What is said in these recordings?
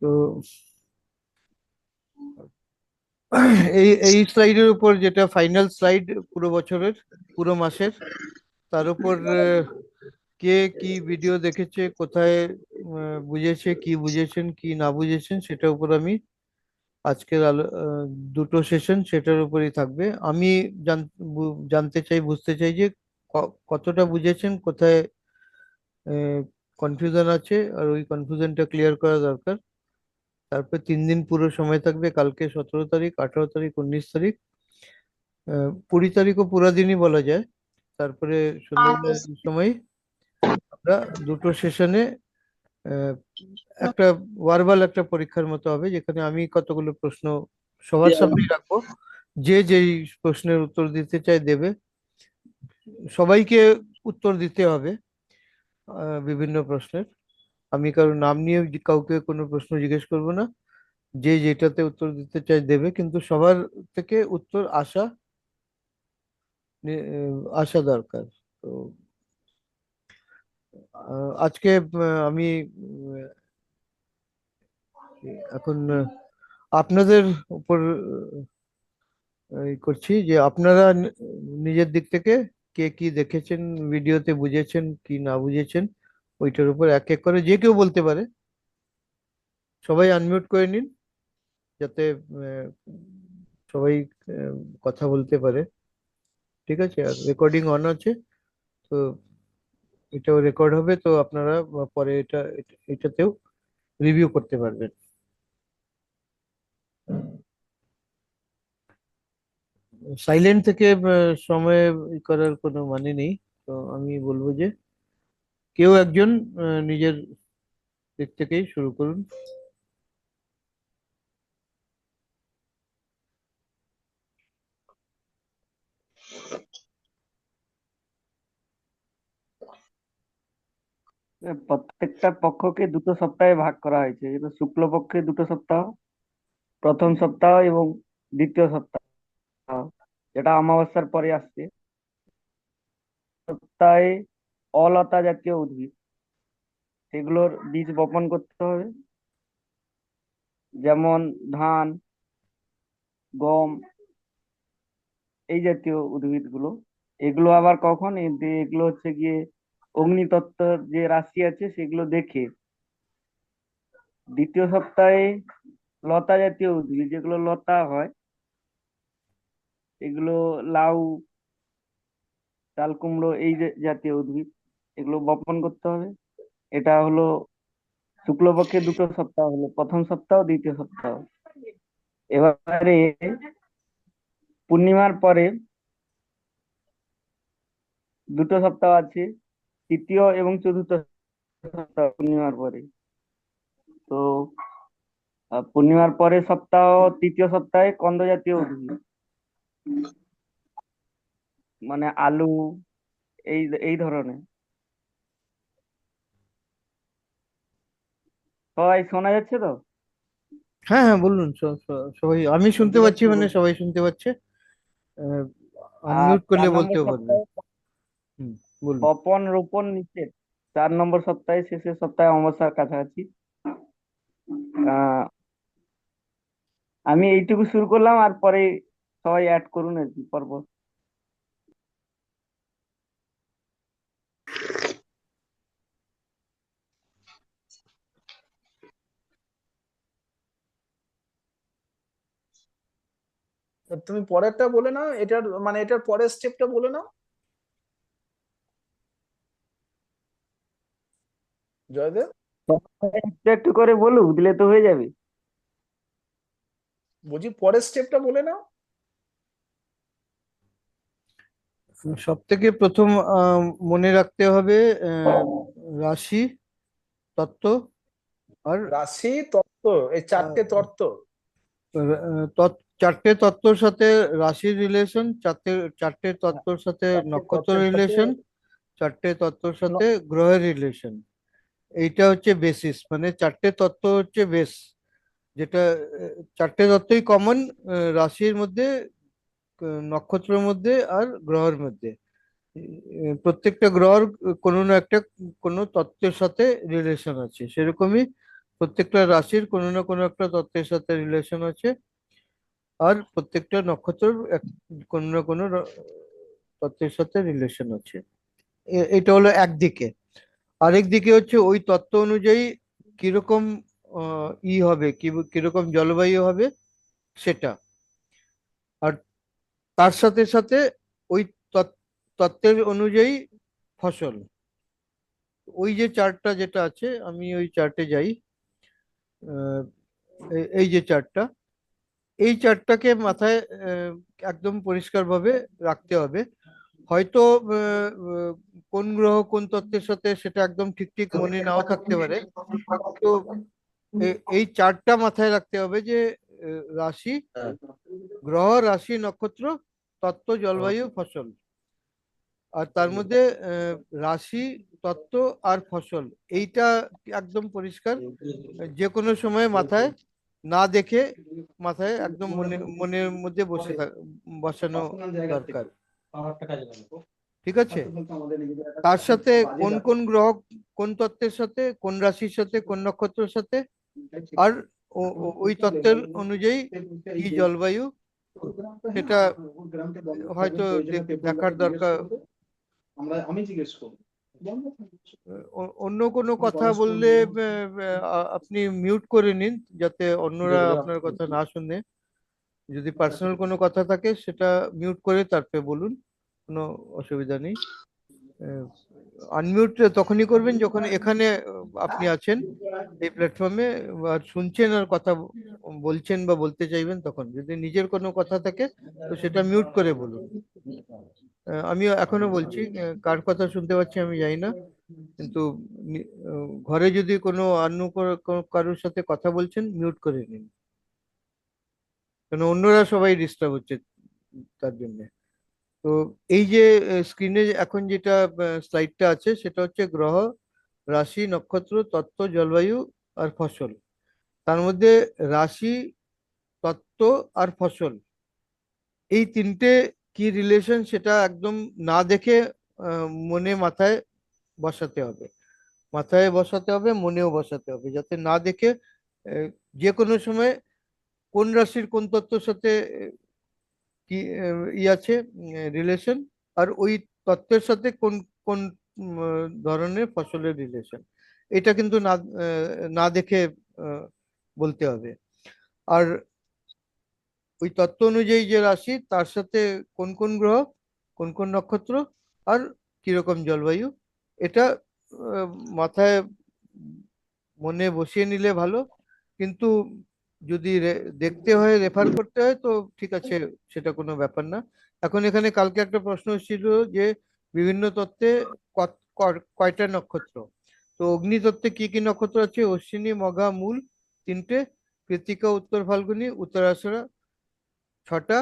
তো এই এই স্লাইডের উপর যেটা ফাইনাল স্লাইড পুরো বছরের, পুরো মাসের, তার উপর কে কি ভিডিও দেখেছে, কোথায় বুঝেছে, কি বুঝেছেন, কি না বুঝেছেন, সেটার উপর আমি আজকের আলো দুটো সেশন সেটার উপরই থাকবে। আমি জানতে চাই, বুঝতে চাই যে কতটা বুঝেছেন, কোথায় কনফিউশন আছে, আর ওই কনফিউশনটা ক্লিয়ার করা দরকার। তারপর তিন দিন পুরো সময় থাকবে কালকে সতেরো তারিখ আঠারো তারিখ উনিশ তারিখ। কুড়ি তারিখও পুরো দিনই বলা যায়। তারপরে সন্ধ্যাবেলার সময় আমরা দুটো সেশনে একটা ভার্বাল একটা পরীক্ষার মতো হবে যেখানে আমি কতগুলো প্রশ্ন সবার সামনে রাখব। যে যেই প্রশ্নের উত্তর দিতে চায় দেবে। সবাইকে উত্তর দিতে হবে বিভিন্ন প্রশ্নের। আমি কারও নাম নিয়ে কাউকে কোনো প্রশ্ন জিজ্ঞেস করব না। যে যেটাতে উত্তর দিতে চায় দেবে, কিন্তু সবার থেকে উত্তর আসা আসা দরকার। তো আজকে আমি এখন আপনাদের উপর করছি যে আপনারা নিজের দিক থেকে কে কি দেখেছেন, ভিডিওতে বুঝেছেন কি না বুঝেছেন ওইটার উপর এক এক করে যে কেউ বলতে পারে। সবাই আনমিউট করে নিন, যাতে সবাই কথা বলতে পারে। ঠিক আছে? আর রেকর্ডিং অন আছে, তো এটাও রেকর্ড হবে, তো আপনারা পরে এটা এটা- এটাতেও রিভিউ করতে পারবেন। সাইলেন্ট থেকে সময় করার কোনো মানে নেই, তো আমি বলব যে কেউ একজন নিজের দিক থেকেই শুরু করুন। প্রত্যেকটা পক্ষকে দুটো সপ্তাহে ভাগ করা হয়েছে, যেটা শুক্লপক্ষে দুটো সপ্তাহ, প্রথম সপ্তাহ এবং দ্বিতীয় সপ্তাহ, যেটা অমাবস্যার পরে আসছে। সপ্তাহে অলতা জাতীয় উদ্ভিদ। সেগুলোর বীজ বপন করতে হবে। যেমন ধান, গম এই জাতীয় উদ্ভিদগুলো। এগুলো আবার কখন? এগুলো হচ্ছে গিয়ে অগ্নিতত্ত্বর যে রাশি আছে, সেগুলো দেখে। দ্বিতীয় সপ্তাহে লতা জাতীয় উদ্ভিদ, যেগুলো লতা হয়, এগুলো লাউ, চাল কুমড়ো এই জাতীয় উদ্ভিদ। এগুলো বপন করতে হবে। এটা হলো শুক্লপক্ষে দুটো সপ্তাহ হলো। প্রথম সপ্তাহ, দ্বিতীয় সপ্তাহ। এবারে পূর্ণিমার পরে দুটো সপ্তাহ আছে, তৃতীয় এবং চতুর্থ সপ্তাহ পূর্ণিমার পরে। তো পূর্ণিমার পরে সপ্তাহ, তৃতীয় সপ্তাহে কন্দ জাতীয় উদ্ভিদ। মানে আলু, এই এই ধরনের। সবাই শোনা যাচ্ছে তো? হ্যাঁ হ্যাঁ বলুন সবাই আমি শুনতে পাচ্ছি মানে সবাই শুনতে পাচ্ছে। আনমিউট করলে চার নম্বর বলতেও পারবে বলুন। বপন রোপণ নিষেধ। চার নম্বর সপ্তাহে শেষের সপ্তাহে অমাবস্যার কাছাকাছি। আহ, আমি এইটুকু শুরু করলাম আর পরে সবাই অ্যাড করুন আর কি পরপর তুমি পরেরটা বলে নাও এটার মানে এটার পরের স্টেপটা বলে নাও। জয়দেব? একটু করে বলুক দিলে তো হয়ে যাবে। বলছি পরের স্টেপটা বলে নাও। সব থেকে প্রথম আহ, মনে রাখতে হবে আহ, রাশি তত্ত্ব আর রাশি তত্ত্ব এই চারটে তত্ত্ব। তৎ- চারটে তত্ত্বর সাথে রাশির রিলেশন চারটে চারটে তত্ত্বর সাথে নক্ষত্র রিলেশন চারটে তত্ত্বর সাথে গ্রহের রিলেশন এইটা হচ্ছে বেসিস মানে চারটে তত্ত্ব হচ্ছে বেস যেটা চারটে তত্ত্বই কমন রাশির মধ্যে নক্ষত্রের মধ্যে আর গ্রহের মধ্যে। প্রত্যেকটা গ্রহর কোনো না একটা কোনো তত্ত্বের সাথে রিলেশন আছে। সেরকমই প্রত্যেকটা রাশির কোনো না কোনো একটা তত্ত্বের সাথে রিলেশন আছে। আর প্রত্যেকটা নক্ষত্রের কোনো না কোনো তত্ত্বের সাথে রিলেশন আছে। এটা হলো একদিকে। আরেক দিকে হচ্ছে ওই তত্ত্ব অনুযায়ী কীরকম ই হবে কীরকম জলবায়ু হবে সেটা। আর তার সাথে সাথে ওই তত- তত্ত্বের অনুযায়ী ফসল। ওই যে চার্টটা যেটা আছে, আমি ওই চার্টে যাই। এই যে চার্টটা। এই চারটাকে মাথায় একদম পরিষ্কারভাবে রাখতে হবে। হয়তো কোন গ্রহ কোন তত্ত্বের সাথে সেটা একদম ঠিক ঠিক মনে নাও থাকতে পারে। তো এই চারটা মাথায় রাখতে হবে যে রাশি, গ্রহ, রাশি, নক্ষত্র, তত্ত্ব, জলবায়ু, ফসল। আর তার মধ্যে রাশি, তত্ত্ব আর ফসল, এইটা একদম পরিষ্কার। যে কোনো সময় মাথায় না দেখে মাথায় একদম মনে মনের মধ্যে বসে থাক- বসানো দরকার। ঠিক আছে? তার সাথে কোন কোন গ্রহ কোন তত্ত্বের সাথে কোন রাশির সাথে কোন নক্ষত্রের সাথে? আর ওই তত্ত্বের অনুযায়ী কি জলবায়ু? সেটা হয়তো দেখার দরকার। আমরা আমি জিজ্ঞেস করব। অ- অন্য কোনো কথা বললে আপনি মিউট করে নিন যাতে অন্যরা আপনার কথা না শুনে। যদি পার্সোনাল কোনো কথা থাকে সেটা মিউট করে তারপরে বলুন কোনো অসুবিধা নেই। আনমিউট তখনই করবেন যখন এখানে আপনি আছেন এই প্ল্যাটফর্মে আর শুনছেন আর কথা বলছেন বা বলতে চাইবেন তখন। যদি নিজের কোনো কথা থাকে তো সেটা মিউট করে বলুন। আহ, আমি এখনও বলছি কার কথা শুনতে পাচ্ছি আমি জানি না কিন্তু ঘরে যদি কোনো অন্য কারোর সাথে কথা বলছেন মিউট করে নিন। কেন অন্যরা সবাই ডিস্টার্ব হচ্ছে তার জন্য। তো এই যে স্ক্রিনে এখন যেটা স্লাইডটা আছে সেটা হচ্ছে গ্রহ রাশি নক্ষত্র তত্ত্ব জলবায়ু আর ফসল। তার মধ্যে রাশি তত্ত্ব আর ফসল। এই তিনটে কি রিলেশন সেটা একদম না দেখে মনে মাথায় বসাতে হবে। মাথায় বসাতে হবে, মনেও বসাতে হবে। যাতে না দেখে যে কোনো সময় কোন রাশির কোন তত্ত্বের সাথে কি ই আছে রিলেশন আর ওই তত্ত্বের সাথে কোন কোন ধরনের ফসলের রিলেশন এটা কিন্তু না না দেখে বলতে হবে। আর ওই তত্ত্ব অনুযায়ী যে রাশি, তার সাথে কোন কোন গ্রহ, কোন কোন নক্ষত্র আর কীরকম জলবায়ু, এটা মাথায় মনে বসিয়ে নিলে ভালো। কিন্তু যদি দেখতে হয় রেফার করতে হয়, তো ঠিক আছে, সেটা কোনো ব্যাপার না। এখন এখানে কালকে একটা প্রশ্ন ছিল যে বিভিন্ন তত্ত্বে কয়টা নক্ষত্র? তো অগ্নিতত্ত্বে কি কি নক্ষত্র আছে? অশ্বিনী, মঘা, মূল তিনটে কৃতিকা উত্তর, ফাল্গুনী উত্তরাষাঢ়া ছটা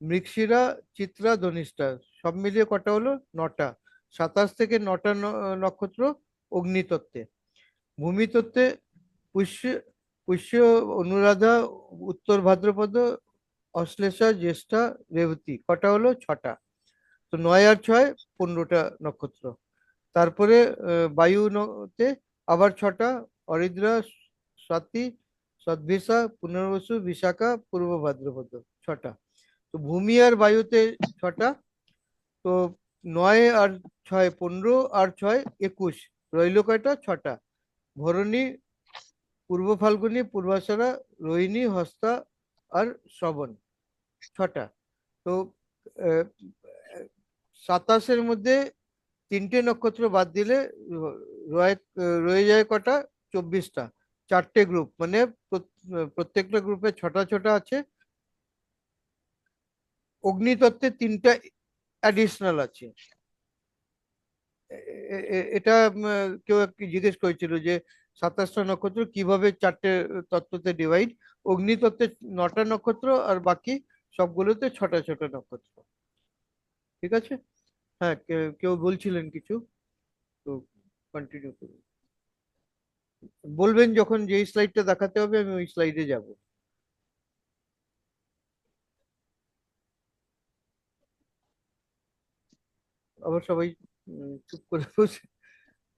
মৃগশিরা চিত্রা ধনিষ্ঠা সব মিলিয়ে কটা হলো? নটা। সাতাশ থেকে নটা নক্ষত্র অগ্নিতত্ত্বে। ভূমিতত্ত্বে পুষ্য পুষ্য অনুরাধা উত্তর ভাদ্রপদ অশ্লেষা জ্যেষ্ঠা রেবতী। কটা হলো? ছটা। তো নয় আর ছয় পনেরোটা নক্ষত্র। তারপরে আহ, বায়ু নতে আবার ছটা অরিদ্রা স্বাতি সদ্ভিসা পুনর্বসু বিশাখা পূর্ব ভাদ্রপদ। ছটা। তো ভূমি আর বায়ুতে ছটা, তো নয় আর ছয় পনেরো আর ছয় একুশ, রইল কয়টা? ছটা। ভরণী, পূর্ব ফাল্গুনী পূর্বাষাঢ়া রোহিণী, হস্তা আর শ্রবণ, ছটা। তো সাতাশের মধ্যে তিনটে নক্ষত্র বাদ দিলে রয়ে যায় কটা? চব্বিশটা। চারটে গ্রুপ মানে প্রত্যেকটা গ্রুপে ছটা ছটা আছে। অগ্নিতত্ত্বে তিনটা অ্যাডিশনাল আছে। এটা কেউ জিজ্ঞেস করেছিল যে সাতাশটা নক্ষত্র কীভাবে চারটে তত্ত্বতে ডিভাইড অগ্নিতত্ত্বে নটা নক্ষত্র আর বাকি সবগুলোতে ছটা ছটা নক্ষত্র। ঠিক আছে? হ্যাঁ কেউ বলছিলেন কিছু? তো কন্টিনিউ করুন। বলবেন যখন যেই স্লাইডটা দেখাতে হবে, আমি ওই স্লাইডে যাব। আবার সবাই চুপ করে বসে।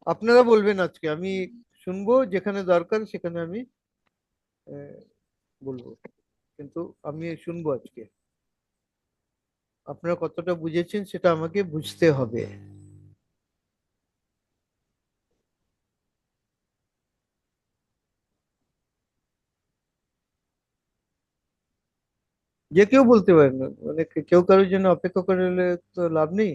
আপনারা বলবেন আজকে, আমি শুনব, যেখানে দরকার সেখানে আমি বলব। কিন্তু আমি শুনব আজকে। আপনারা কতটা বুঝেছেন সেটা আমাকে বুঝতে হবে। যে কেউ বলতে পারেন মানে কেউ কারোর জন্য অপেক্ষা করলে তো লাভ নেই।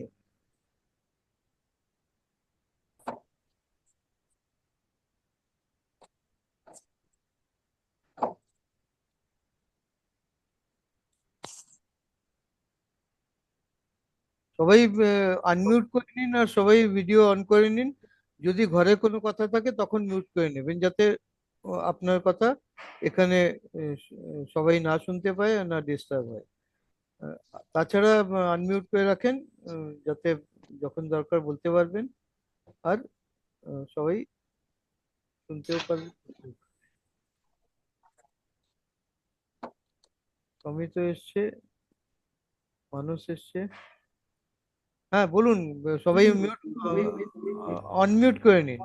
সবাই আনমিউট করে নিন আর সবাই ভিডিও অন করে নিন। যদি ঘরে কোনো কথা থাকে তখন মিউট করে নেবেন যাতে আপনার কথা এখানে সবাই না শুনতে পায় আর না ডিস্টার্ব হয়। তাছাড়া আনমিউট করে রাখেন যাতে যখন দরকার বলতে পারবেন আর সবাই শুনতেও পারবে অমিত এসছে, মানুষ এসছে। হ্যাঁ বলুন সবাই মিউট অনমিউট করে নিন।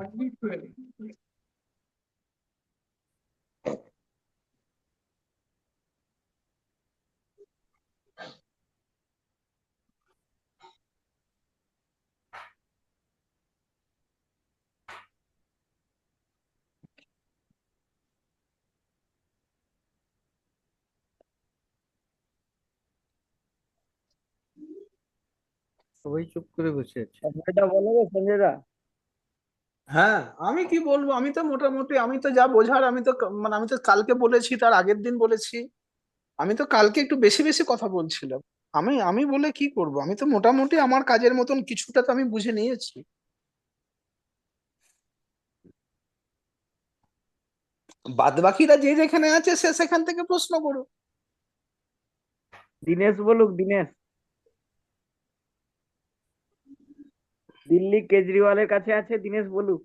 সবাই চুপ করে বসে আছে। এটা বলো গো সঞ্জয় দা হ্যাঁ আমি কি বলব? আমি তো মোটামুটি আমি তো যা বোঝার আমি তো মানে আমি তো কালকে বলেছি তার আগের দিন বলেছি। আমি তো কালকে একটু বেশি বেশি কথা বলছিলাম। আমি আমি বলে কি করব? আমি তো মোটামুটি আমার কাজের মতন কিছুটা তো আমি বুঝে নিয়েছি। বাদ বাকিরা যে যেখানে আছে সে সেখান থেকে প্রশ্ন করুক। দিনেশ বলুক দিনেশ। দিল্লি কেজরিওয়ালের কাছে আছে দিনেশ বলুক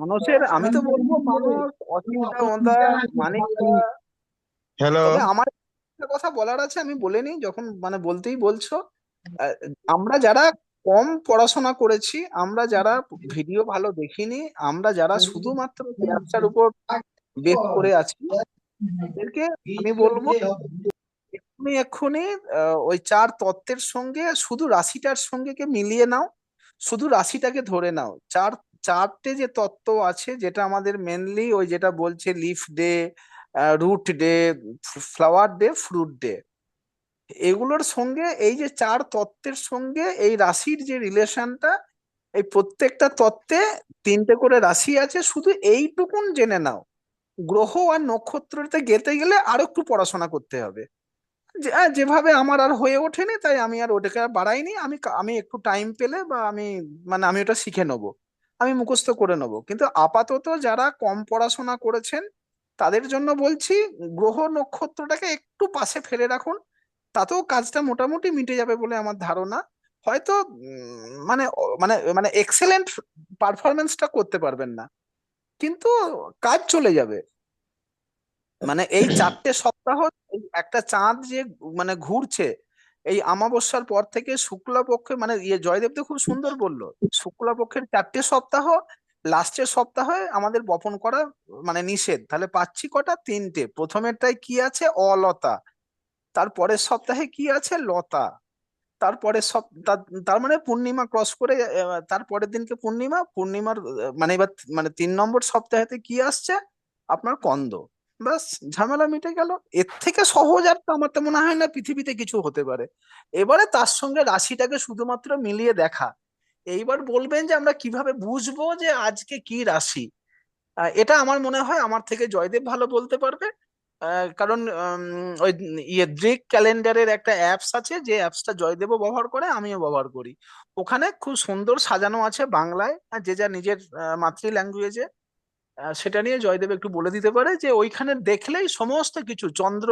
মানুষের আমি তো বলব মানুষ মানিকদা হ্যালো আমার কথা বলার আছে আমি বলে নিই যখন মানে বলতেই বলছো আমরা যারা কম পড়াশোনা করেছি আমরা যারা ভিডিও ভালো দেখিনি আমরা যারা শুধুমাত্র ব্যবসার উপর বেস করে আছি আমি বলব এক্ষুনি এক্ষুনি ওই চার তত্ত্বের সঙ্গে শুধু রাশিটার সঙ্গে কে মিলিয়ে নাও, শুধু রাশিটাকে ধরে নাও। চার, চারটে যে তত্ত্ব আছে, যেটা আমাদের মেনলি ওই যেটা বলছে leaf day root day flower day fruit day এগুলোর সঙ্গে, এই যে চার তত্ত্বের সঙ্গে এই রাশির যে রিলেশনটা এই প্রত্যেকটা তত্ত্বে তিনটে করে রাশি আছে, শুধু এইটুকুন জেনে নাও। গ্রহ আর নক্ষত্রতে গেতে গেলে আরও একটু পড়াশোনা করতে হবে। যেভাবে আমার আর হয়ে ওঠেনি, তাই আমি আর ওটাকে আর বাড়াইনি। আমি আমি একটু টাইম পেলে বা আমি মানে আমি ওটা শিখে নেব। আমি মুখস্থ করে নেব। কিন্তু আপাতত যারা কম পড়াশোনা করেছেন, তাদের জন্য বলছি, গ্রহ নক্ষত্রটাকে একটু পাশে ফেলে রাখুন। তাতেও কাজটা মোটামুটি মিটে যাবে বলে আমার ধারণা। হয়তো মানে মানে মানে এক্সেলেন্ট পারফরমেন্সটা করতে পারবেন না। কিন্তু কাজ চলে যাবে। মানে এই চারটে সপ্তাহ একটা চাঁদ যে মানে ঘুরছে, এই অমাবস্যার পর থেকে শুক্লাপক্ষে মানে ইয়ে জয়দেব তো খুব সুন্দর বলল, শুক্লাপক্ষের চারটে সপ্তাহ লাস্টের সপ্তাহে আমাদের বপন করা মানে নিষেধ। তাহলে পাচ্ছি কটা? তিনটে। প্রথমেরটায় কি আছে? অলতা। তারপরের সপ্তাহে কি আছে? লতা। তারপরে সব তার- তার মানে পূর্ণিমা ক্রস করে তারপরের দিনকে পূর্ণিমা, পূর্ণিমার মানে এবার মানে তিন নম্বর সপ্তাহেতে কি আসছে? আপনার কন্দ। ব্যাস, ঝামেলা মিটে গেল। এর থেকে সহজ আর তো আমার তো মনে হয় না পৃথিবীতে কিছু হতে পারে। এবারে তার সঙ্গে রাশিটাকে শুধুমাত্র মিলিয়ে দেখা। এইবার বলবেন যে আমরা কীভাবে বুঝব যে আজকে কি রাশি? এটা আমার মনে হয় আমার থেকে জয়দেব ভালো বলতে পারবে। কারণ ওই ইয়ে ড্রিক ক্যালেন্ডারের একটা অ্যাপস আছে, যে অ্যাপসটা জয়দেবও ব্যবহার করে, আমিও ব্যবহার করি। ওখানে খুব সুন্দর সাজানো আছে বাংলায় যে যা নিজের মাতৃ ল্যাঙ্গুয়েজে। সেটা নিয়ে জয়দেব একটু বলে দিতে পারে যে ওইখানে দেখলেই সমস্ত কিছু চন্দ্র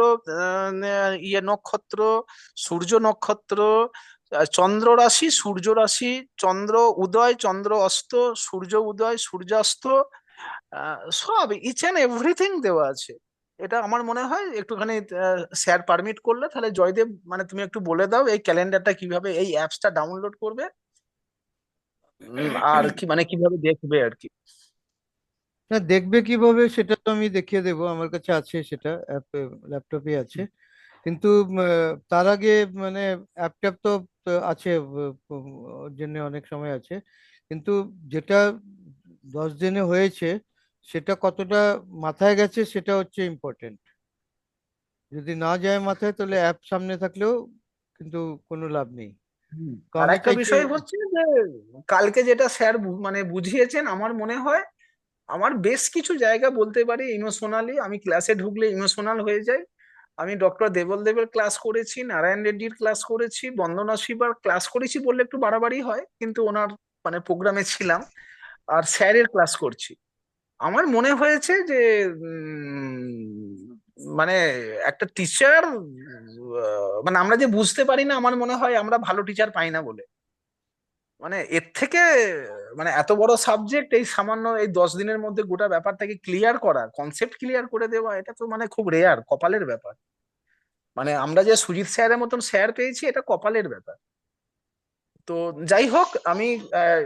ইয়ে নক্ষত্র সূর্য নক্ষত্র চন্দ্র রাশি সূর্য রাশি চন্দ্র উদয় চন্দ্র অস্ত সূর্য উদয় সূর্যাস্ত সব ইচ অ্যান্ড এভরিথিং দেওয়া আছে। এটা আমার মনে হয় একটুখানি স্যার পারমিট করলে তাহলে জয়দেব মানে তুমি একটু বলে দাও এই ক্যালেন্ডারটা কীভাবে এই অ্যাপসটা ডাউনলোড করবে। আর কি মানে কীভাবে দেখবে আর কি। না দেখবে কীভাবে সেটা তো আমি দেখিয়ে দেবো আমার কাছে আছে সেটা অ্যাপে ল্যাপটপে আছে। কিন্তু তার আগে মানে অ্যাপ ট্যাপ তো আছে জন্য অনেক সময় আছে। কিন্তু যেটা দশ দিনে হয়েছে সেটা কতটা মাথায় গেছে সেটা হচ্ছে ইম্পর্টেন্ট যদি না যায় মাথায় তাহলে অ্যাপ সামনে থাকলেও কিন্তু কোনো লাভ নেই। তো আর একটা বিষয় হচ্ছে যে কালকে যেটা স্যার মানে বুঝিয়েছেন আমার মনে হয় আমার বেশ কিছু জায়গা বলতে পারি ইমোশনালি আমি ক্লাসে ঢুকলে ইমোশনাল হয়ে যাই। আমি ডক্টর দেবল দেবের ক্লাস করেছি, নারায়ণ রেড্ডির ক্লাস করেছি, বন্দনা শিবার ক্লাস করেছি বললে একটু বাড়াবাড়ি হয়, কিন্তু ওনার মানে প্রোগ্রামে ছিলাম আর স্যারের ক্লাস করছি। আমার মনে হয়েছে যে মানে একটা টিচার মানে আমরা যে বুঝতে পারি না, আমার মনে হয় আমরা ভালো টিচার পাই না বলে। মানে এর থেকে মানে এত বড় সাবজেক্ট এই সামান্য এই দশ দিনের মধ্যে গোটা ব্যাপারটাকে ক্লিয়ার করা কনসেপ্ট ক্লিয়ার করে দেওয়া, এটা তো মানে খুব রেয়ার কপালের ব্যাপার। মানে আমরা যে সুজিত স্যারের মতন স্যার পেয়েছি, এটা কপালের ব্যাপার। তো যাই হোক, আমি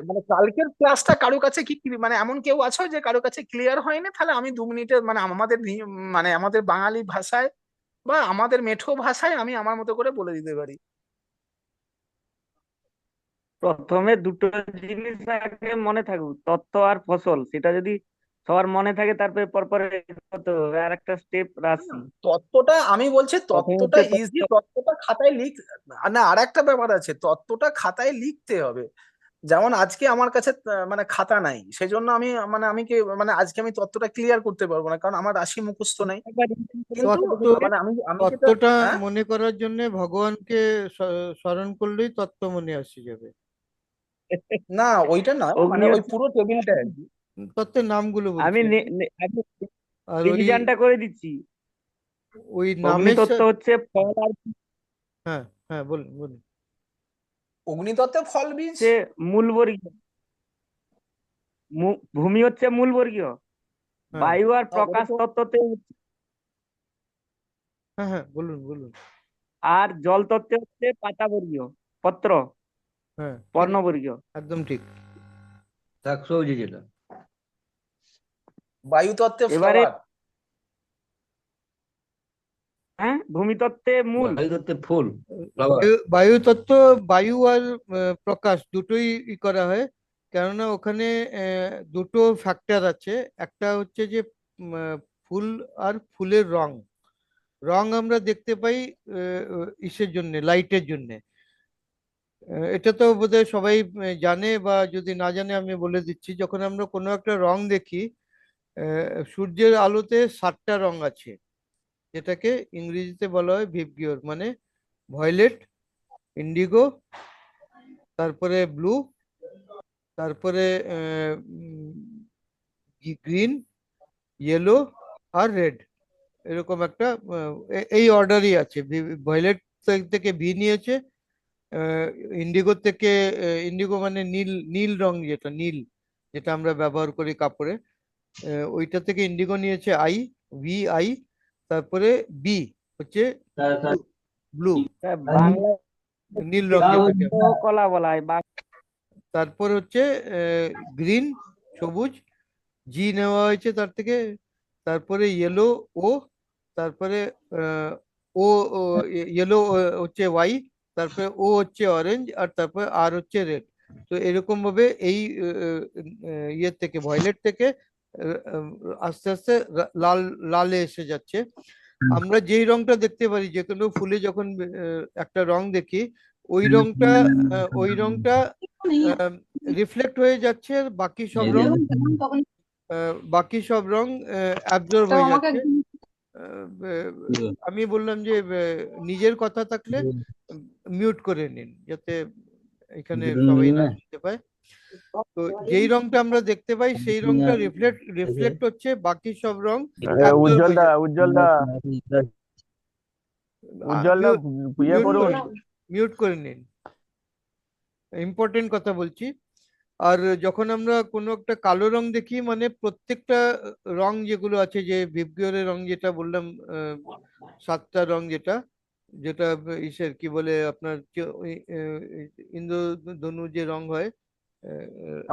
মানে কালকের ক্লাসটা কারও কাছে কি কি- মানে এমন কেউ আছো যে কারও কাছে ক্লিয়ার হয়নি? তাহলে আমি দু মিনিটে মানে আমাদের মানে আমাদের বাঙালি ভাষায় বা আমাদের মেঠো ভাষায় আমি আমার মতো করে বলে দিতে পারি। প্রথমে দুটো জিনিস আগে মনে থাকুক তত্ত্ব আর ফসল সেটা যদি সবার মনে থাকে তারপরে পরপর আর একটা স্টেপ রাশি তত্ত্বটা আমি বলছি প্রথমে তত্ত্বটা ইজি তত্ত্বটা খাতায় লিখ না আর একটা ব্যাপার আছে তত্ত্বটা খাতায় লিখতে হবে। যেমন আজকে আমার কাছে মানে খাতা নাই সেজন্য আমি মানে আমি কি মানে আজকে আমি তত্ত্বটা ক্লিয়ার করতে পারব না কারণ আমার রাশি মুখস্থ নাই। কিন্তু মানে আমি আমি যেটা তত্ত্বটা হ্যাঁ? মনে করার জন্য ভগবানকে স্মরণ করলেই তত্ত্ব মনে আসে যাবে। না ওইটা না মানে ওই পুরো টেবিলটা আর কি। তত্ত্বের নামগুলো আমি বলছি নে- নে- আগে আর ওই রিভিশনটা করে দিচ্ছি। ওই নামের অগ্নিতত্ত্ব হচ্ছে ফল আর হ্যাঁ হ্যাঁ বলুন বলুন। অগ্নিতত্ত্বে ফল বীজ? হচ্ছে মূলবর্গীয়। মু- ভূমি হচ্ছে মূলবর্গীয়। হ্যাঁ। বায়ু আর প্রকাশ তত্ত্বতে হ্যাঁ হ্যাঁ বলুন বলুন। আর জল তত্ত্বে হচ্ছে পাতাবর্গীয় পত্র। হ্যাঁ। পর্ণবর্গীয়। একদম ঠিক। শাকসবজি যেটা বায়ুতত্ত্বে এবারে হ্যাঁ ভূমিতত্ত্বে মূল। বায়ু ফুল ফ্লাওয়ার। বায়ু আর প্রকাশ দুটোই ই করা হয়। কেননা ওখানে আহ, দুটো ফ্যাক্টর আছে। একটা হচ্ছে যে ফুল আর ফুলের রং। রং আমরা দেখতে পাই আহ, ইসের জন্য লাইটের জন্য। এটা তো বোধহয় সবাই জানে বা যদি না জানে আমি বলে দিচ্ছি, যখন আমরা কোনো একটা রং দেখি সূর্যের আলোতে সাতটা রং আছে, যেটাকে ইংরেজিতে বলা হয় ভিবগিওর মানে ভয়লেট, ইন্ডিগো, তারপরে ব্লু, তারপরে গ্রিন, ইয়েলো আর রেড, এরকম একটা এই অর্ডারই আছে ভয়লেট থেকে ভি নিয়েছে ইন্ডিগো থেকে ইন্ডিগো মানে নীল নীল রং যেটা নীল যেটা আমরা ব্যবহার করি কাপড়ে আহ, ওইটা থেকে ইন্ডিগো নিয়েছে আই ভি আই তারপরে বি হচ্ছে ব্লু নীল রং কলা বলা হয় তারপর হচ্ছে গ্রিন সবুজ জি নেওয়া হয়েছে তার থেকে তারপরে ইয়েলো ও তারপরে আহ, ও ইয়েলো হচ্ছে ওয়াই তারপরে ও হচ্ছে অরেঞ্জ আর তারপরে আর হচ্ছে রেড তো এরকম ভাবে এই আহ, আহ, ইয়ে থেকে ভয়লেট থেকে আস্তে আস্তে লাল লালে এসে যাচ্ছে। আমরা যেই রংটা দেখতে পারি যে কোনো ফুলে যখন একটা রং দেখি ওই রংটা ওই রংটা রিফ্লেক্ট হয়ে যাচ্ছে বাকি সব রং আহ, বাকি সব রং অ্যাবজর্ব হয়ে যাচ্ছে। আহ, আমি বললাম যে নিজের কথা থাকলে মিউট করে নিন যাতে এখানে সবাই না দেখতে পায়। তো যেই রংটা আমরা দেখতে পাই সেই রংটা রিফ্লেক্ট রিফ্লেক্ট হচ্ছে বাকি সব রং উজ্জ্বল দা উজ্জ্বল দা উজ্জ্বল দা ইয়ে করুন। মিউট করে নিন। ইম্পর্টেন্ট কথা বলছি। আর যখন আমরা কোনো একটা কালো রং দেখি মানে প্রত্যেকটা রং যেগুলো আছে যে ভিবগিয়রের রং যেটা বললাম আহ, সাতটা রং যেটা যেটা ইসের কি বলে আপনার ইন্দ্রধনু যে রং হয়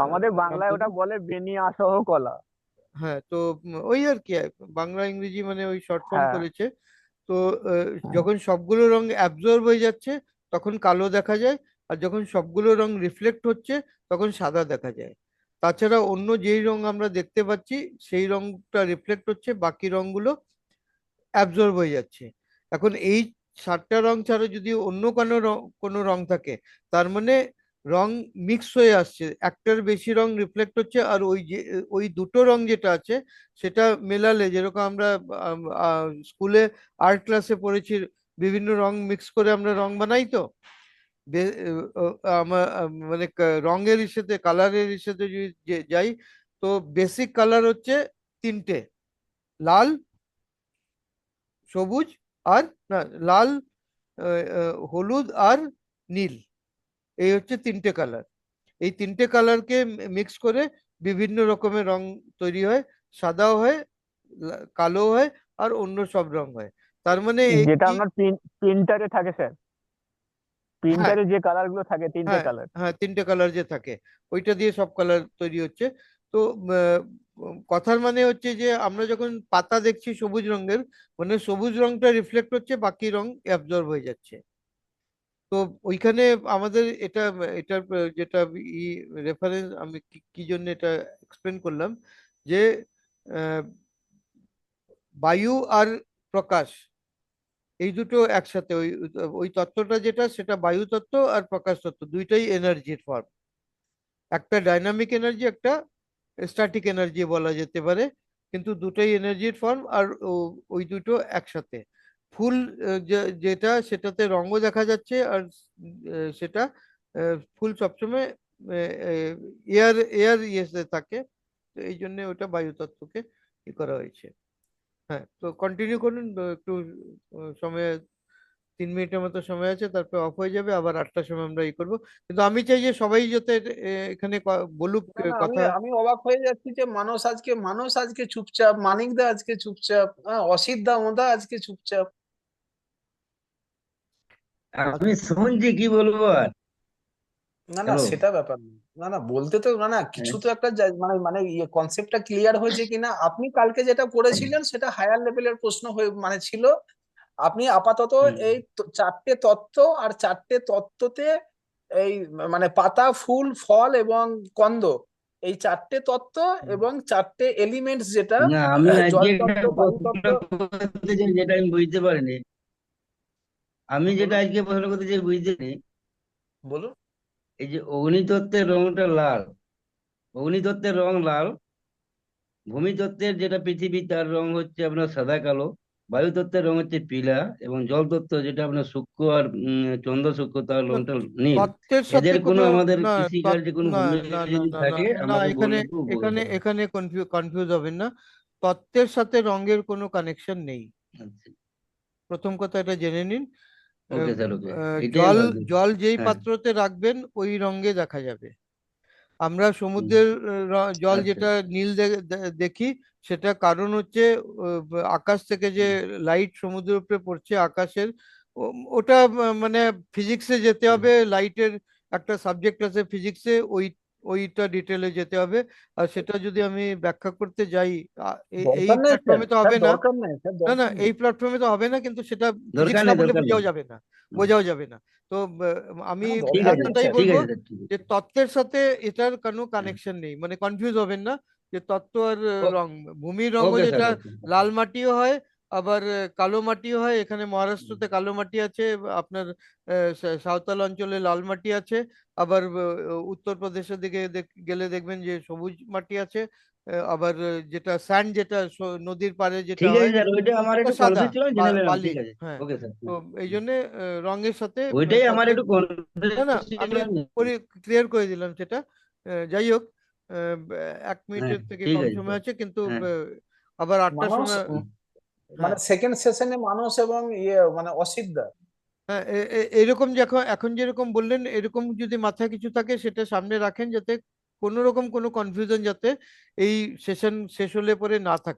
আমাদের বাংলায় ওটা বলে বেনিয়া সহ কলা। হ্যাঁ তো ওই আর কি বাংলা ইংরেজি মানে ওই শর্ট ফর্ম। করেছে তো যখন সবগুলো রং অ্যাবজর্ব হয়ে যাচ্ছে তখন কালো দেখা যায় আর যখন সবগুলো রং রিফ্লেক্ট হচ্ছে তখন সাদা দেখা যায়। তাছাড়া অন্য যেই রং আমরা দেখতে পাচ্ছি সেই রংটা রিফ্লেক্ট হচ্ছে বাকি রংগুলো অ্যাবজর্ব হয়ে যাচ্ছে। এখন এই সাতটা রং ছাড়া যদি অন্য কোনো কোনো রং থাকে, তার মানে রং মিক্স হয়ে আসছে। একটার বেশি রং রিফ্লেক্ট হচ্ছে আর ওই যে, ওই দুটো রং যেটা আছে, সেটা মেলালে যেরকম আমরা স্কুলে আর্ট ক্লাসে পড়েছি, বিভিন্ন রং মিক্স করে আমরা রং বানাই তো। মানে রঙের ইসেতে কালারের ইসেতে যদি যাই, তো বেসিক কালার হচ্ছে তিনটে, লাল, সবুজ আর না লাল হলুদ আর নীল। এই হচ্ছে তিনটে কালার এই তিনটে কালারকে মিক্স করে বিভিন্ন রকমের রং তৈরি হয়। সাদাও হয় কালো হয় আর অন্য সব রং হয়। তার মানে যেটা আপনার প্রিন্টারে থাকে স্যার। প্রিন্টারে যে কালারগুলো থাকে তিনটে হ্যাঁ কালার হ্যাঁ তিনটে কালার যে থাকে ওইটা দিয়ে সব কালার তৈরি হচ্ছে। তো কথার মানে হচ্ছে যে, আমরা যখন পাতা দেখছি সবুজ রঙের মানে সবুজ রংটা রিফ্লেক্ট হচ্ছে, বাকি রং অ্যাবজর্ব হয়ে যাচ্ছে। তো ওইখানে আমাদের এটা এটা যেটা ই রেফারেন্স আমি কি জন্য এটা এক্সপ্লেন করলাম যে বায়ু আর প্রকাশ এই দুটো একসাথে, ওই ওই তত্ত্বটা যেটা, সেটা বায়ু তত্ত্ব আর প্রকাশ তত্ত্ব, দুইটাই এনার্জির ফর্ম একটা ডাইনামিক এনার্জি একটা স্ট্যাটিক এনার্জি বলা যেতে পারে, কিন্তু দুটোই এনার্জির ফর্ম আর ওই দুটো একসাথে। ফুল যেটা সেটাতে রঙও দেখা যাচ্ছে আর সেটা ফুল সবসময় এয়ার এয়ার ইয়েতে থাকে। তো এই জন্য ওটা বায়ুতত্ত্বকে ই করা হয়েছে। হ্যাঁ তো কন্টিনিউ করুন, একটু সময় তিন মিনিটের মতো সময় আছে তারপর অফ হয়ে যাবে আবার আটটার সময় আমরা ই করব। কিন্তু আমি চাই যে সবাই যাতে এখানে ক- বলুক কথা। আমি অবাক হয়ে যাচ্ছি যে মানুষ আজকে মানুষ আজকে চুপচাপ মানিক দা আজকে চুপচাপ হ্যাঁ অসিত দা ওদা আজকে চুপচাপ। আমি শুনছি কি বলব আর। না না সেটা ব্যাপার না। না না বলতে তো না না কিছু তো একটা মানে মানে ইয়ে কনসেপ্টটা ক্লিয়ার হয়েছে কিনা আপনি কালকে যেটা করেছিলেন সেটা হায়ার লেভেলের প্রশ্ন হয়ে মানে ছিল আপনি আপাতত এই চারটে তত্ত্ব আর চারটে তত্ত্বতে এই মানে পাতা ফুল ফল এবং কন্দ এই চারটে তত্ত্ব এবং চারটে এলিমেন্টস যেটা আমি যেটা আমি বুঝতে পারিনি। আমি যেটা আজকে প্রশ্ন করতে চাই বুঝতে বলুন। এই যে অগ্নিতত্ত্বের রংটা লাল। অগ্নিতত্ত্বের রং লাল। ভূমিতত্ত্বের যেটা পৃথিবী তার রং হচ্ছে আপনার সাদা কালো। বায়ুতত্ত্বের রং হচ্ছে পীলা এবং জলতত্ত্ব যেটা আপনার সূক্ষ্ম আর চন্দ্র সূক্ষ্ম তার রংটা নীল। এদের কোনো আমাদের কৃষিকার্যে কোনো যদি থাকে এখানে এখানে এখানে কনফিউজ হবেন না। তত্ত্বের সাথে রঙের কোনো কানেকশন নেই। আচ্ছা। প্রথম কথা এটা জেনে নিন। জল জল যেই হ্যাঁ। পাত্রতে রাখবেন ওই রঙে দেখা যাবে। আমরা সমুদ্রের জল আচ্ছা। যেটা নীল দে- দে- দেখি সেটা কারণ হচ্ছে আকাশ থেকে যে লাইট সমুদ্রের উপরে পড়ছে আকাশের ওটা মানে ফিজিক্সে যেতে হবে লাইটের একটা সাবজেক্ট আছে ফিজিক্সে ওই ওইটা ডিটেলে যেতে হবে। আর সেটা যদি আমি ব্যাখ্যা করতে যাই এই প্ল্যাটফর্মে তো হবে না। না না এই প্ল্যাটফর্মে তো হবে না কিন্তু সেটা বোঝাও যাবে না বোঝাও যাবে না। তো আমি এতটাই বলব যে তত্ত্বের সাথে এটার কোনো কানেকশন নেই। মানে কনফিউজ হবেন না যে তত্ত্ব আর রং ভূমির রঙও যেটা লাল মাটিও হয় আবার কালো মাটিও হয় এখানে মহারাষ্ট্রতে কালো মাটি আছে আপনার সাঁওতাল অঞ্চলে লাল মাটি আছে আবার উত্তরপ্রদেশের দিকে গেলে দেখবেন যে সবুজ মাটি আছে আবার যেটা স্যান্ড যেটা নদীর পাড়ে যেটা হয় আমার বালি ঠিক আছে হ্যাঁ। Okay sir. তো এই জন্য রঙের সাথে ওইটাই আমার তত্ত্বের একটু না আমি ক্লিয়ার করে দিলাম সেটা। যাই হোক এক মিনিটের থেকে ঠিক কম সময় আছে কিন্তু হ্যাঁ। আবার আটটার সময় মানে সেকেন্ড সেশনে মানুষ এবং ইয়ে মানে অসিদ্ধা। হ্যাঁ এরকম যখন এখন যেরকম বললেন এরকম যদি মাথায় কিছু থাকে সেটা সামনে রাখেন যাতে কোনো রকম কোনো কনফিউশন যাতে এই সেশন শেষ হলে পরে না থাকে।